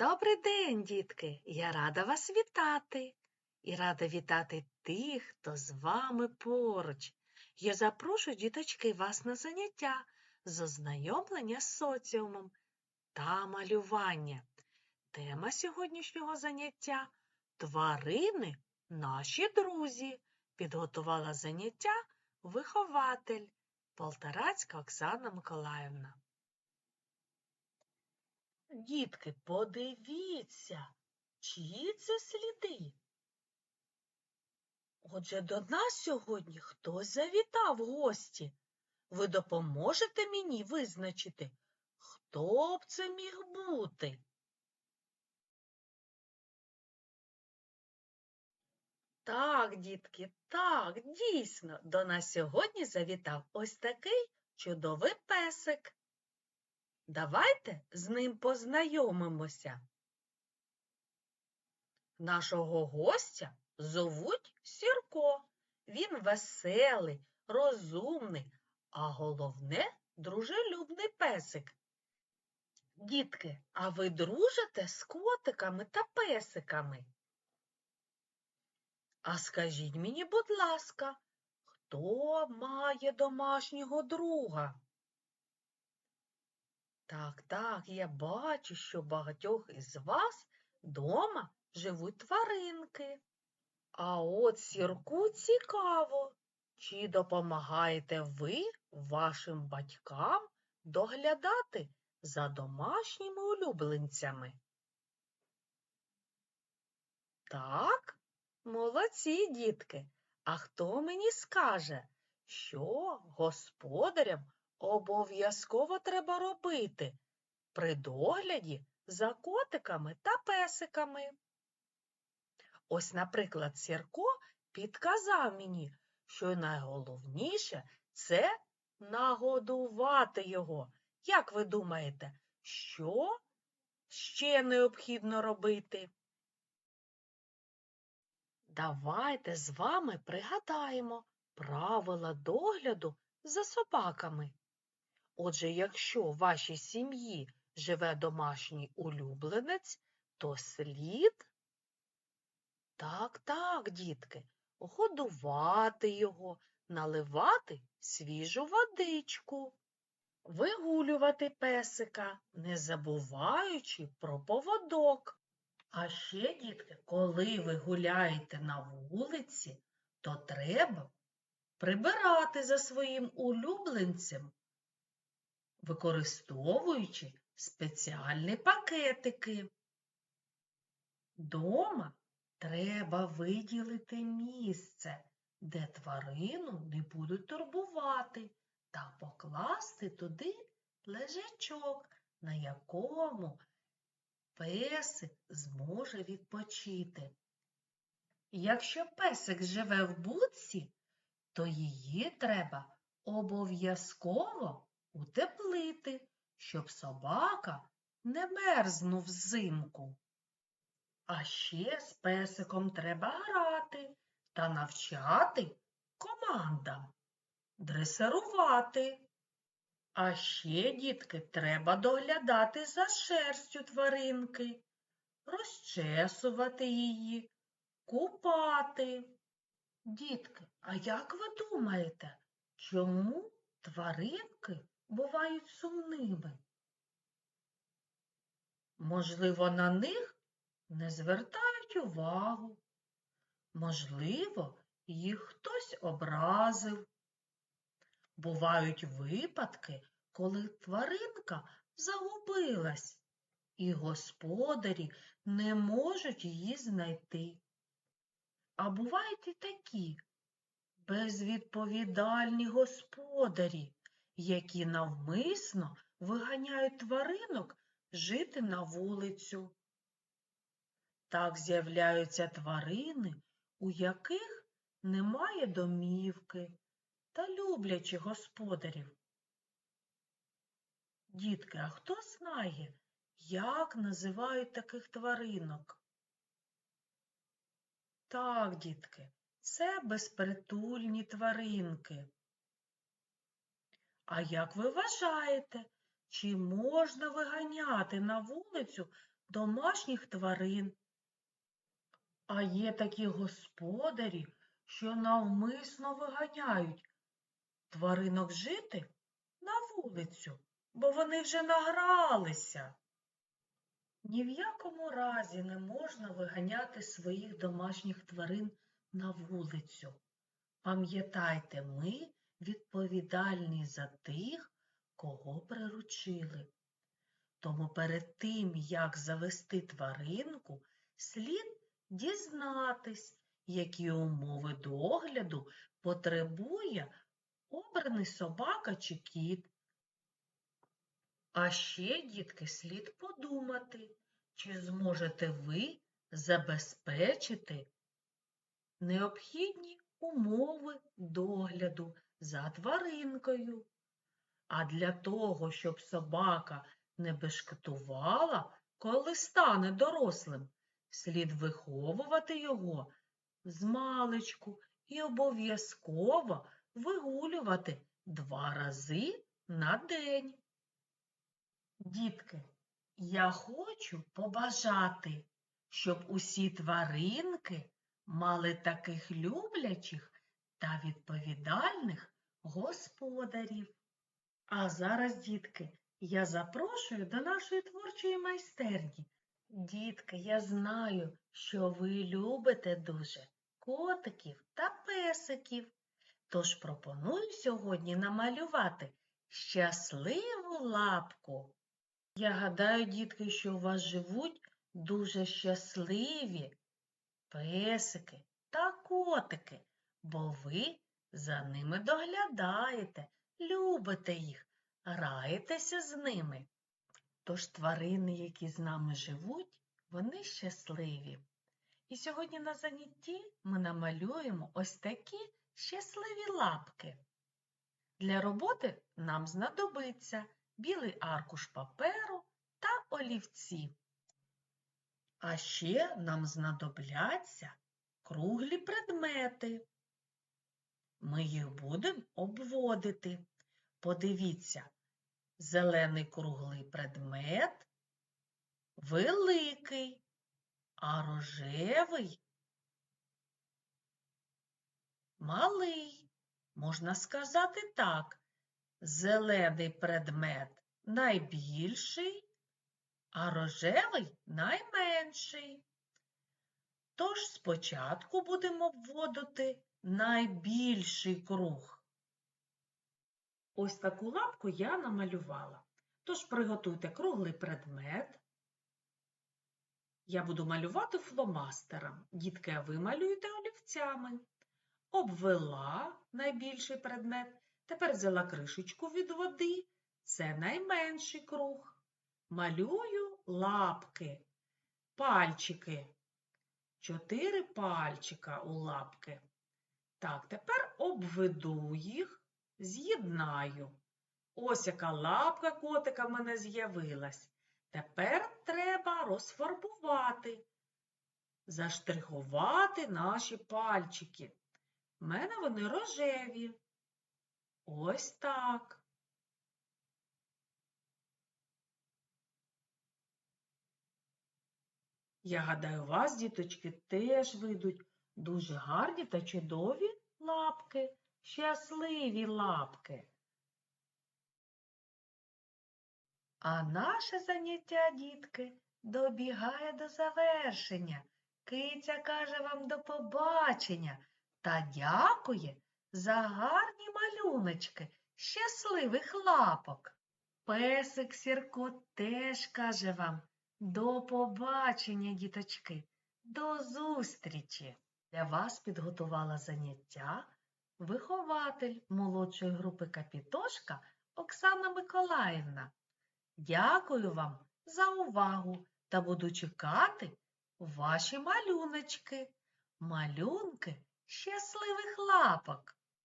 Добрий день, дітки! Я рада вас вітати. І рада вітати тих, хто з вами поруч. Я запрошую, діточки, вас на заняття з ознайомлення з соціумом та малювання. Тема сьогоднішнього заняття тварини наші друзі. Підготувала заняття вихователь Полторацька Оксана Миколаївна. Дітки, подивіться, чиї це сліди? Отже, до нас сьогодні хтось завітав гості. Ви допоможете мені визначити, хто б це міг бути? Так, дітки, так, дійсно, до нас сьогодні завітав ось такий чудовий песик. Давайте з ним познайомимося. Нашого гостя зовуть Сірко. Він веселий, розумний, а головне дружелюбний песик. Дітки, а ви дружите з котиками та песиками? А скажіть мені, будь ласка, хто має домашнього друга? Так, так, я бачу, що багатьох із вас дома живуть тваринки. А от сірку цікаво, чи допомагаєте ви вашим батькам доглядати за домашніми улюбленцями? Так, молодці, дітки. А хто мені скаже, що господарям обов'язково треба робити при догляді за котиками та песиками. Ось, наприклад, Сірко підказав мені, що найголовніше це нагодувати його. Як ви думаєте, що ще необхідно робити? Давайте з вами пригадаємо правила догляду за собаками. Отже, якщо в вашій сім'ї живе домашній улюбленець, то слід так, так, дітки, годувати його, наливати свіжу водичку, вигулювати песика, не забуваючи про поводок. А ще, дітки, коли ви гуляєте на вулиці, то треба прибирати за своїм улюбленцем використовуючи спеціальні пакетики. Дома треба виділити місце, де тварину не будуть турбувати, та покласти туди лежачок, на якому песик зможе відпочити. Якщо песик живе в будці, то її треба обов'язково утеплити, щоб собака не мерзнув взимку. А ще з песиком треба грати та навчати командам, дресирувати. А ще, дітки, треба доглядати за шерстю тваринки, розчесувати її, купати. Дітки, а як ви думаєте, чому тваринки бувають сумними. Можливо, на них не звертають увагу. Можливо, їх хтось образив. Бувають випадки, коли тваринка загубилась, і господарі не можуть її знайти. А бувають і такі безвідповідальні господарі, які навмисно виганяють тваринок жити на вулицю. Так з'являються тварини, у яких немає домівки та люблячих господарів. Дітки, а хто знає, як називають таких тваринок? Так, дітки, це безпритульні тваринки. А як ви вважаєте, чи можна виганяти на вулицю домашніх тварин. А є такі господарі, що навмисно виганяють тваринок жити на вулицю, бо вони вже награлися. Ні в якому разі не можна виганяти своїх домашніх тварин на вулицю. Пам'ятайте, ми відповідальні за тих, кого приручили. Тому перед тим, як завести тваринку, слід дізнатись, які умови догляду потребує обраний собака чи кіт. А ще, дітки, слід подумати, чи зможете ви забезпечити необхідні умови догляду за тваринкою. А для того, щоб собака не бешкетувала, коли стане дорослим, слід виховувати його з маличку і обов'язково вигулювати два рази на день. Дітки, я хочу побажати, щоб усі тваринки мали таких люблячих та відповідальних господарів. А зараз, дітки, я запрошую до нашої творчої майстерні. Дітки, я знаю, що ви любите дуже котиків та песиків. Тож пропоную сьогодні намалювати щасливу лапку. Я гадаю, дітки, що у вас живуть дуже щасливі песики та котики, бо ви за ними доглядаєте, любите їх, граєтеся з ними. Тож тварини, які з нами живуть, вони щасливі. І сьогодні на занятті ми намалюємо ось такі щасливі лапки. Для роботи нам знадобиться білий аркуш паперу та олівці. А ще нам знадобляться круглі предмети. Ми їх будемо обводити. Подивіться, зелений круглий предмет великий, а рожевий малий. Можна сказати так. Зелений предмет найбільший, а рожевий найменший. Тож спочатку будемо обводити найбільший круг. Ось таку лапку я намалювала. Тож приготуйте круглий предмет. Я буду малювати фломастером. Дітки, а ви малюєте олівцями. Обвела найбільший предмет. Тепер взяла кришечку від води. Це найменший круг. Малюю лапки, пальчики. Чотири пальчика у лапки. Так, тепер обведу їх, з'єднаю. Ось яка лапка котика в мене з'явилась. Тепер треба розфарбувати, заштрихувати наші пальчики. У мене вони рожеві. Ось так. Я гадаю, у вас, діточки, теж вийдуть дуже гарні та чудові лапки, щасливі лапки. А наше заняття, дітки, добігає до завершення. Киця каже вам до побачення та дякує за гарні малюночки щасливих лапок. Песик Сірко теж каже вам до побачення, діточки, до зустрічі. Для вас підготувала заняття вихователь молодшої групи Капітошка Оксана Миколаївна. Дякую вам за увагу та буду чекати ваші малюночки, малюнки щасливих лапок.